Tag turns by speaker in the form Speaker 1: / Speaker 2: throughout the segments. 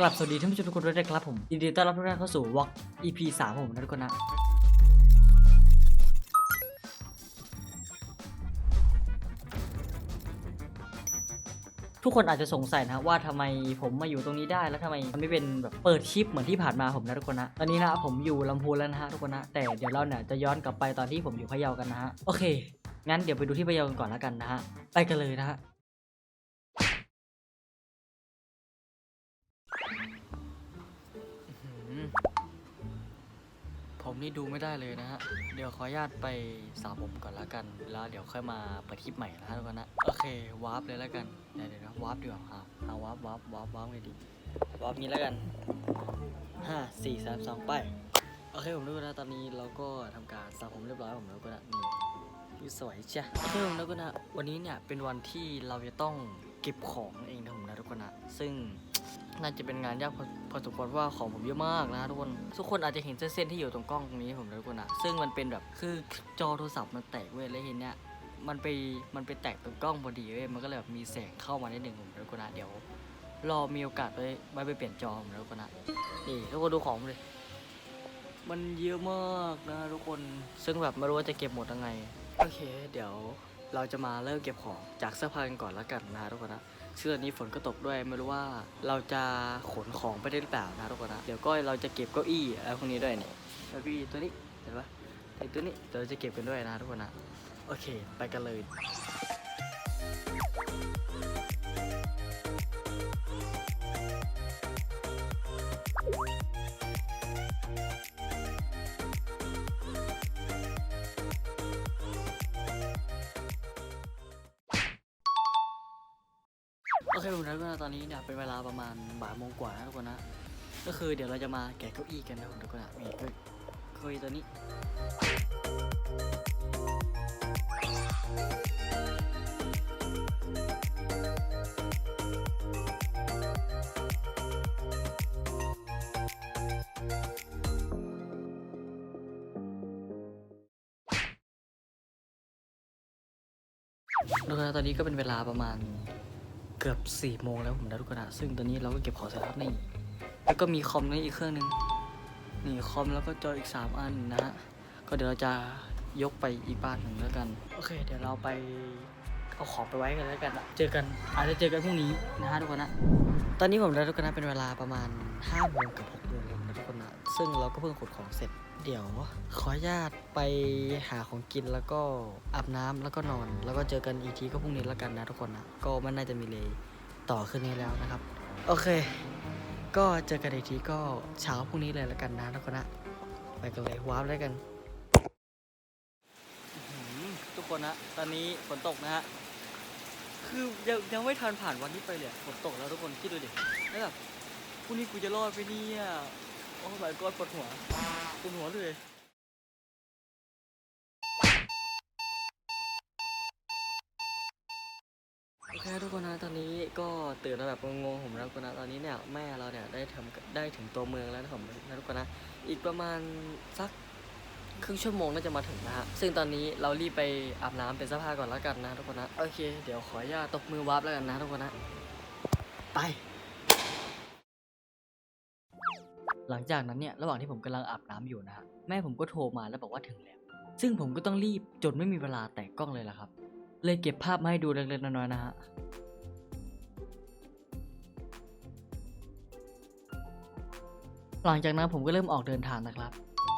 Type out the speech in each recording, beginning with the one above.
Speaker 1: กลับสวัสดีท่านผู้ชมทุกคนด้วยนะครับผมยินดีต้อนรับทุกท่านเข้าสู่ Walk EP 3ของผมนะทุกคนนะทุกคนอาจจะสงสัยนะว่าทำไมผมมาอยู่ตรงนี้ได้แล้วทำไมมันไม่เป็นแบบเปิดคลิปเหมือนที่ผ่านมาผมนะทุกคนนะตอนนี้นะผมอยู่ลำพูนแล้วนะฮะทุกคนนะแต่เดี๋ยวเราเนี่ยจะย้อนกลับไปตอนที่ผมอยู่พะเยากันนะฮะโอเค งั้นเดี๋ยวไปดูที่พะเยากันก่อนแล้วกันนะฮะไปกันเลยนะฮะ ผมนี่ดูไม่ได้เลยนะฮะ เดี๋ยวขออนุญาตไปสระผมก่อนละกัน แล้วเดี๋ยวค่อยมาเปิดคลิปใหม่นะฮะทุกคนนะ โอเควาร์ปเลยล้วกัน เดี๋ยวเดี๋ยวนะวาร์ปดีกว่าฮะเอาวาร์ปวาร์ปวาร์ปวาร์ปไงดีวาร์ปนี้ล้วกันห้าสี่สามสองไป โอเคผมนึกว่านะตอนนี้เราก็ทำการสระผมเรียบร้อยผมแล้วก็นะนี่นี่สวยจ้ะโอเคผมนึกว่านะวันนี้เนี่ยเป็นวันที่เราจะต้องเก็บของเองนะผมนะทุกคนนะซึ่ง น่าจะเป็นงานยากพอพอสมควรว่าของผมเยอะมากนะทุกคน ทุกคนอาจจะเห็นเส้นๆที่อยู่ตรงกล้องตรงนี้ผมนะทุกคนนะซึ่งมันเป็นแบบคือจอโทรศัพท์มันแตกเว้ยแล้วเห็นเนี้ยมันไปมันไปแตกตรงกล้องพอดีเว้ยมันก็เลยแบบมีแสงเข้ามานิดหนึ่งผมนะทุกคนนะเดี๋ยวรอมีโอกาสไปไว้ไปเปลี่ยนจอผมนะทุกคนนะนี่ทุกคนดูของเลยมันเยอะมากนะทุกคนซึ่งแบบไม่รู้ว่าจะเก็บหมดยังไงโอเค เดี๋ยว เราจะมาเริ่มเก็บของจากเสื้อผ้ากันก่อนแล้วกันนะทุกคนนะเชื่อนี้ฝนก็ตกด้วยไม่รู้ว่าเราจะขนของไปได้หรือเปล่านะทุกคนนะเดี๋ยวก็เราจะเก็บเก้าอี้อะไรพวกนี้ด้วยเนี่ยเก้าอี้ตัวนี้เห็นปะไอ้ตัวนี้เราจะเก็บกันด้วยนะทุกคนนะโอเค ไปกันเลย อเคผมนะทุกคนนะตอนนี้เนี่ยเป็นเวลาประมาณบ่ายโมงกว่านะทุกคนนะ ก็คือเดี๋ยวเราจะมาแกะเก้าอี้กันนะทุกคนนะนี่เก้าเก้าอี้ตัวนี้ทุกคนนะตอนนี้ก็เป็นเวลาประมาณ เกือบ4ี่โมงแล้วผมนะทุกคนนะซึ่งตอนนี้เราก็เก็บของเสร็จแล้วนี่แล้วก็มีคอมนี่อีกเครื่องหนึ่งนี่คอมแล้วก็จออีก 3 อันนะฮะก็เดี๋ยวเราจะยกไปอีกบ้านหนึ่งแล้วกัน โอเค เดี๋ยวเราไปเอาของไปไว้กันแล้วกัน เจอกันอาจจะเจอกันพรุ่งนี้นะฮะทุกคนนะ ตอนนี้ผมและทุกคนนะเป็นเวลาประมาณ5โมงกับ6โมงแล้วนะทุกคนนะ ซึ่งเราก็เพิ่งขนของเสร็จ เดี๋ยวขออนุญาตไปหาของกินแล้วก็อาบน้ำแล้วก็นอน แล้วก็เจอกันอีกทีก็พรุ่งนี้แล้วกันนะทุกคนนะก็ม่น่าจะมีเลยต่อขึ้นนี้แล้วนะครับ โอเค ก็เจอกันอีกทีก็เช้าพรุ่งนี้เลยแล้วกันนะทุกคนนะไปกันเลยวาร์ปเลยกันทุกคนนะตอนนี้ฝนตกนะฮะคือยังยังไม่ทันผ่านวันนี้ไปเลยฝนตกแล้วทุกคนคิดดูดิแล้วแบบพรุ่งนี้กูจะรอดไปเนี่ย โอ้ my god ปวดหัวปวดหัวเลยโอเคทุกคนนะตอนนี้ก็ตื่นมาแบบงงๆผมนะทุกคนนะตอนนี้เนี่ยแม่เราเนี่ยได้ทำได้ถึงตัวเมืองแล้วนะผมนะทุกคนนะอีกประมาณสักครึ่งชั่วโมงน่าจะมาถึงนะฮะ ซึ่งตอนนี้เรารีบไปอาบน้ำเป็นเสภาก่อนแล้วกันนะทุกคนนะ โอเค เดี๋ยวขออนุญาตตบมือวาร์ปแล้วกันนะทุกคนนะ ไป หลังจากนั้นเนี่ยระหว่างที่ผมกำลังอาบน้ำอยู่นะฮะแม่ผมก็โทรมาแล้วบอกว่าถึงแล้ว ซึ่งผมก็ต้องรีบจนไม่มีเวลาแตะกล้องเลยล่ะครับ เลยเก็บภาพมาให้ดูเล็กๆน้อยๆนะฮะหลังจากนั้นผมก็เริ่มออกเดินทางนะครับ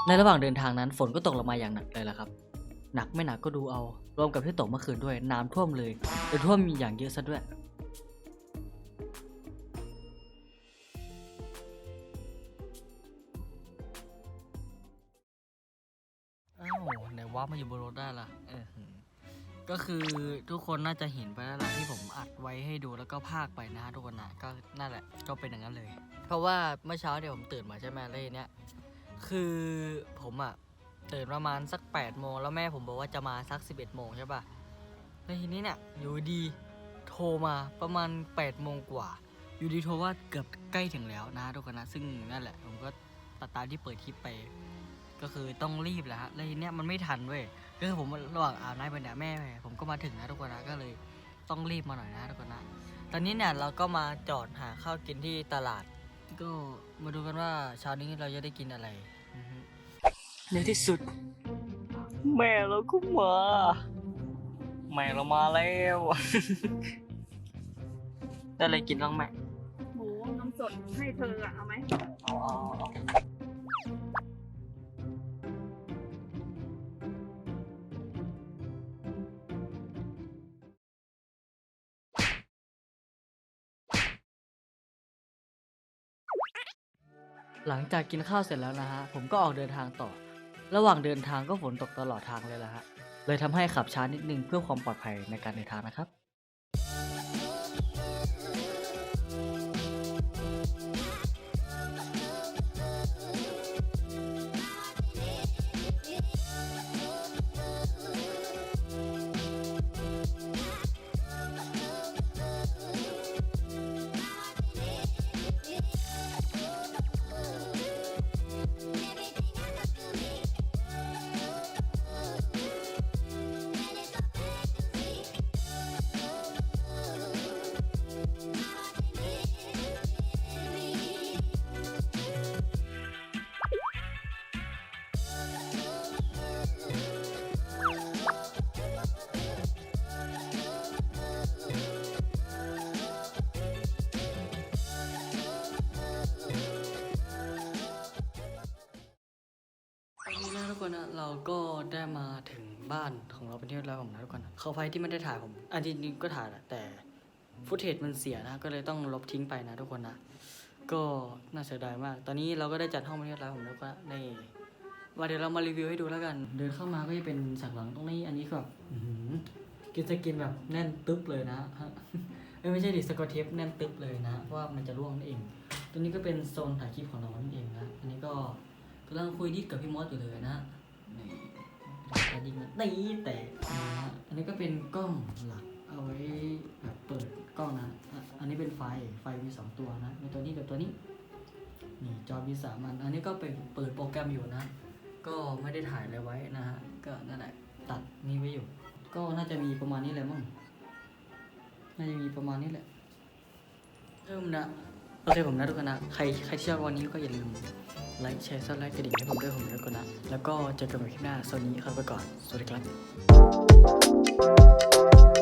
Speaker 1: ในระหว่างเดินทางนั้นฝนก็ตกลงมาอย่างหนักเลยล่ะครับ หนักไม่หนักก็ดูเอา รวมกับที่ตกเมื่อคืนด้วยน้ำท่วมเลยแต่ท่วมมีอย่างเยอะซะด้วย อยู่บนรถได้ล่ะเออก็คือทุกคนน่าจะเห็นไปแล้วล่ะที่ผมอัดไว้ให้ดูแล้วก็พากไปนะทุกคนนะก็นั่นแหละก็เป็นอย่างนั้นเลย เพราะว่าเมื่อเช้าเดี๋ยวผมตื่นมาใช่ไหมแล้วทีเนี้ยคือผมอะตื่นประมาณสัก8ปดโมงแล้วแม่ผมบอกว่าจะมาสัก 11บเอ็ดโมงใช่ปะแล้วทีนี้เนี่ยอยู่ดีโทรมาประมาณ8ปดโมงกว่า อยู่ดีโทรว่าเกือบใกล้ถึงแล้วนะทุกคนนะซึ่งนั่นแหละผมก็ตัดตามที่เปิดคลิปไป ก็คือต้องรีบแหละฮะแล้วทีเนี้ยมันไม่ทันเว้ยก็คือผมระหว่างอาบน้ำไปเนี่ยแม่ผมก็มาถึงนะทุกคนนะก็เลยต้องรีบมาหน่อยนะทุกคนนะตอนนี้เนี่ยเราก็มาจอดหาข้าวกินที่ตลาด ก็มาดูกันว่าเช้านี้เราจะได้กินอะไรอือฮึในที่สุด แม่เราก็มาแม่เรามาแล้วได้อะไรกินบ้างแม่
Speaker 2: หมูนมสดให้เธออะเอาไหม
Speaker 1: เอาเอา หลังจากกินข้าวเสร็จแล้วนะฮะ ผมก็ออกเดินทางต่อ ระหว่างเดินทางก็ฝนตกตลอดทางเลยละฮะ เลยทำให้ขับช้านิดนึงเพื่อความปลอดภัยในการเดินทางนะครับ คนนะเราก็ได้มาถึงบ้านของเราเป็นที่เรียบร้อยของนะทุกคนนะขอไฟที่ไม่ได้ถ่ายผมอันจริงก็ถ่ายแหละแต่ฟุตเทจมันเสียนะก็เลยต้องลบทิ้งไปนะทุกคนนะก็น่าเสียดายมาก ตอนนี้เราก็ได้จัดห้องเป็นที่เรียบร้อยของเราก็ในว่าเดี๋ยวเรามารีวิวให้ดูแล้วกัน เดินเข้ามาก็จะเป็นฉากหลังตรงนี้ อันนี้ก็แบบกินสกินแบบแน่นตึ๊บเลยนะฮะเอ้ยไม่ใช่ดิสกอตเทปแน่นตึ๊บเลยนะเพราะว่ามันจะร่วงนั่นเองตรงนี้ก็เป็นโซนถ่ายคลิปของเรานั่นเองนะ อันนี้ก็กำลังคุยดิสกับพี่มอสอยู่เลยนะ นี่แต่ยิงมันตีแต่นะฮะอันนี้ก็เป็นกล้องหลักเอาไว้แบบเปิดกล้องนะอะอันนี้เป็นไฟไฟมีสองตัวนะมีตัวนี้กับตัวนี้นี่จอมีสามอันอันนี้ก็เป็นเปิดโปรแกรมอยู่นะ ก็ไม่ได้ถ่ายอะไรไว้นะฮะก็นั่นแหละตัดนี่ไว้อยู่ ก็น่าจะมีประมาณนี้แหละมั้งน่าจะมีประมาณนี้แหละเริ่มนะโอเคผมนะทุกคนนะใครใครที่ชอบวันนี้ก็อย่าลืม ไลค์แชร์ซับไลค์กระดิ่งให้ผมด้วยผมนะทุกคนนะ แล้วก็เจอกันใหม่คลิปหน้าสวัสดีครับไปก่อน สวัสดีครับ